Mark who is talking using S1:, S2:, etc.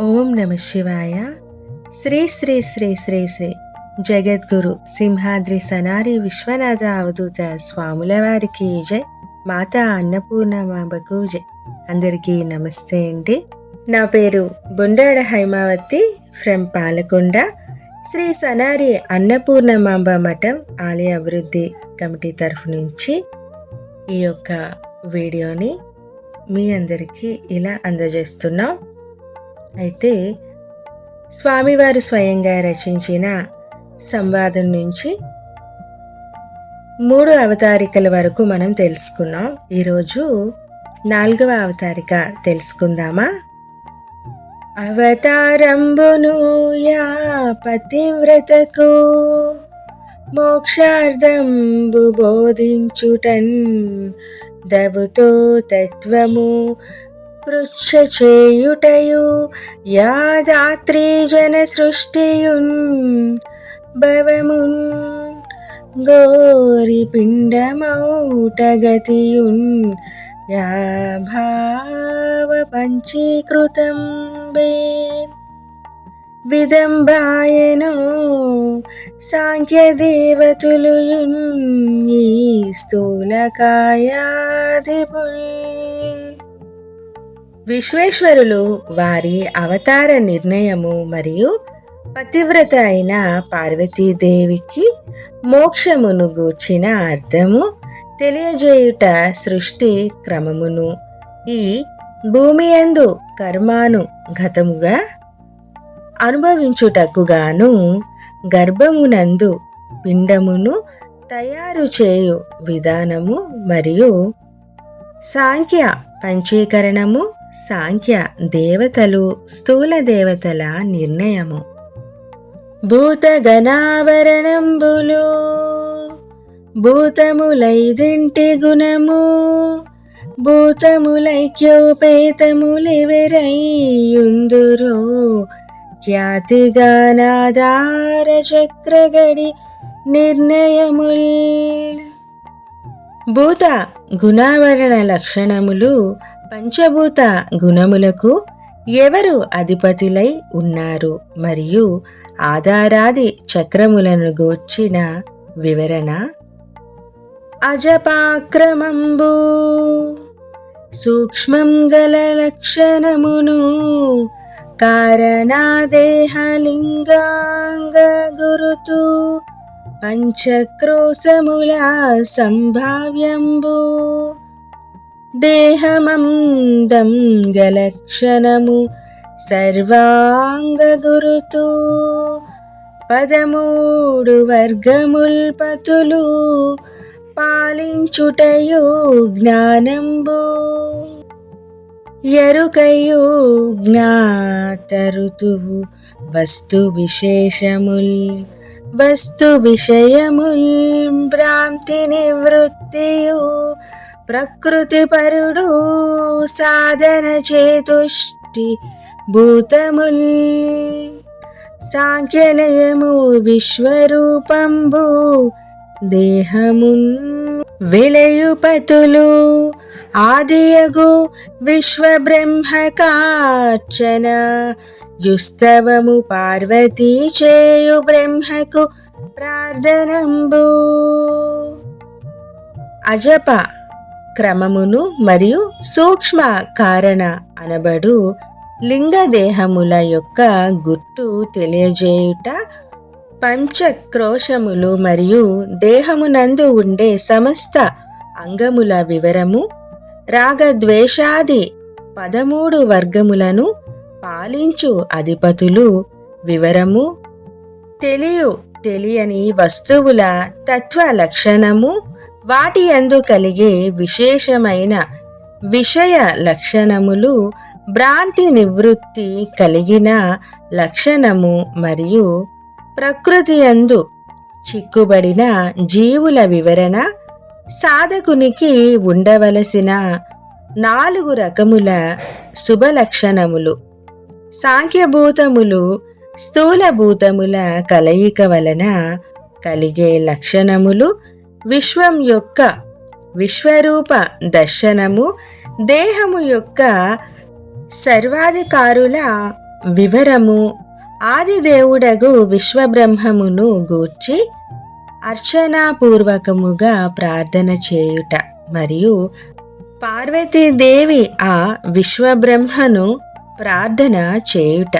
S1: ఓం నమ శివాయ. శ్రీ శ్రీ శ్రీ శ్రీ శ్రీ జగద్గురు సింహాద్రి సనారి విశ్వనాథ అవధూత స్వాముల వారికి జై. మాతా అన్నపూర్ణమాబకు జై. అందరికీ నమస్తే అండి. నా పేరు బొండాడ హైమావతి ఫ్రమ్ పాలకొండ. శ్రీ సనారి అన్నపూర్ణమాంబ మఠం ఆలయ అభివృద్ధి కమిటీ తరఫు నుంచి ఈ యొక్క వీడియోని మీ అందరికీ ఇలా అందజేస్తున్నాం. అయితే స్వామివారు స్వయంగా రచించిన సంవాదం నుంచి మూడు అవతారికల వరకు మనం తెలుసుకున్నాం. ఈరోజు నాలుగవ అవతారిక తెలుసుకుందామా? అవతారంబును యా పతివ్రతకు మోక్షార్థంబు బోధించుటన్. దవుతో తత్వము పృచ్ఛ చేయుటయు యాదాత్రి జన సృష్టియున్ భవమున్ గోరి పిండమౌటగతియున్ యా భావ పంచీకృతం బే. విదంబాయనో సాంఖ్యదేవతులుయున్ ఈ స్థూలకాయాధిపుల్ విశ్వేశ్వరులు వారి అవతార నిర్ణయము మరియు పతివ్రత అయిన పార్వతీదేవికి మోక్షమును గూర్చిన అర్థము తెలియజేయుట సృష్టి క్రమమును. ఈ భూమియందు కర్మాను గతముగా అనుభవించుటకుగాను గర్భమునందు పిండమును తయారు చేయు విధానము మరియు సాంఖ్య పంచీకరణము సాంఖ్య దేవతలు స్థూల దేవతల నిర్ణయము. భూతగణావరణంబులు భూతములైదింటి గుణము భూతములైక్యోపేతములెవరయ్యుందురో ఖ్యాతిగానాధార చక్రగడి నిర్ణయముల్. భూత గుణావరణ లక్షణములు పంచభూత గుణములకు ఎవరు అధిపతులై ఉన్నారు మరియు ఆధారాది చక్రములను గూర్చిన వివరణ? అజపాక్రమంబు సూక్ష్మం గల లక్షణమును కారణాదేహలింగాంగ గురుతు పంచక్రోశముల సంభావ్యంబు. దేహమందం గలక్షణము సర్వాంగ గురుతు పదమూడు వర్గముల్పతులు పాలించుటయు జ్ఞానంబు. ఎరుకయు జ్ఞాతరుతువు వస్తు విశేషముల్. వస్తు విషయముల్ భ్రాంతి నివృత్తియు ప్రకృతి పరుడు సాధన చేతుష్టి భూతముల్. సాంఖ్యలయము విశ్వరూపంబు దేహమున్. విలయుపతులు ఆదియగు విశ్వబ్రహ్మకార్చన. యుస్తవము పార్వతీ చేయు బ్రహ్మకు ప్రార్థనంబు. అజప క్రమమును మరియు సూక్ష్మ కారణ అనబడు లింగదేహముల యొక్క గుర్తు తెలియజేయుట పంచక్రోశములు మరియు దేహమునందు ఉండే సమస్త అంగముల వివరము రాగద్వేషాది పదమూడు వర్గములను పాలించు అధిపతులు వివరము తెలియు తెలియని వస్తువుల తత్వ లక్షణము వాటి అందు కలిగే విశేషమైన విషయ లక్షణములు భ్రాంతి నివృత్తి కలిగిన లక్షణము మరియు ప్రకృతి అందు చిక్కుబడిన జీవుల వివరణ సాధకునికి ఉండవలసిన నాలుగు రకముల శుభలక్షణములు సాంఖ్యభూతములు స్థూలభూతముల కలయిక వలన కలిగే లక్షణములు విశ్వం యొక్క విశ్వరూప దర్శనము దేహము యొక్క సర్వాధికారుల వివరము ఆదిదేవుడగు విశ్వబ్రహ్మమును గూర్చి అర్చనాపూర్వకముగా ప్రార్థన చేయుట మరియు పార్వతీదేవి ఆ విశ్వబ్రహ్మను ప్రార్థన చేయుట.